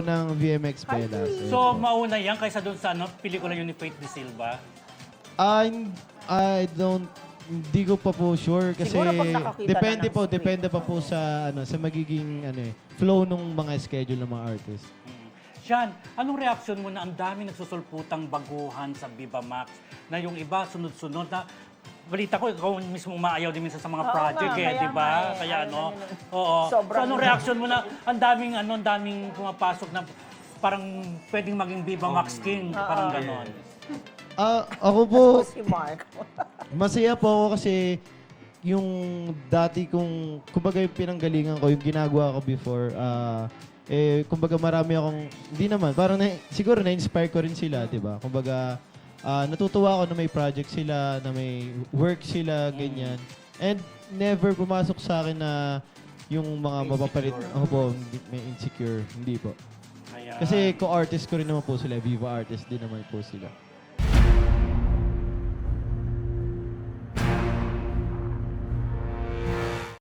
ng VMX Velas. So, mauna yan kaysa doon sa ano, pelikula yun ni Faith De Silva. I'm, I don't, hindi ko pa po sure kasi Siguro pag nakakita na depende ng po, script. depende pa po sa ano sa magiging ano eh, flow ng mga schedule ng mga artist. Sean, anong reaksyon mo na ang daming nagsusulputang baguhan sa Viva Max na yung iba sunod-sunod na balita ko, ikaw mismo umaayaw din minsan sa mga Oo project nga, eh, kaya di ba? nga eh. Kaya Ayaw ano, na oo. Sobrang- so anong reaksyon mo na ang daming, ano, ang daming pumapasok na parang pwedeng maging Viva Max King, parang ganon. Ah, ako po Si Mark. masaya po ako kasi yung dati kong kumbaga yung pinanggalingan ko, yung ginagawa ko before ah eh kumbaga marami akong hindi naman parang na, siguro na-inspire ko rin sila, 'di ba? Kumbaga ah, natutuwa ako na may project sila, na may work sila, ganyan. And never pumasok sa akin na yung mga mapapalit ako po, hindi- may insecure, hindi po. Kaya, Kasi ko-artist ko rin naman po sila, Viva artist din naman po sila.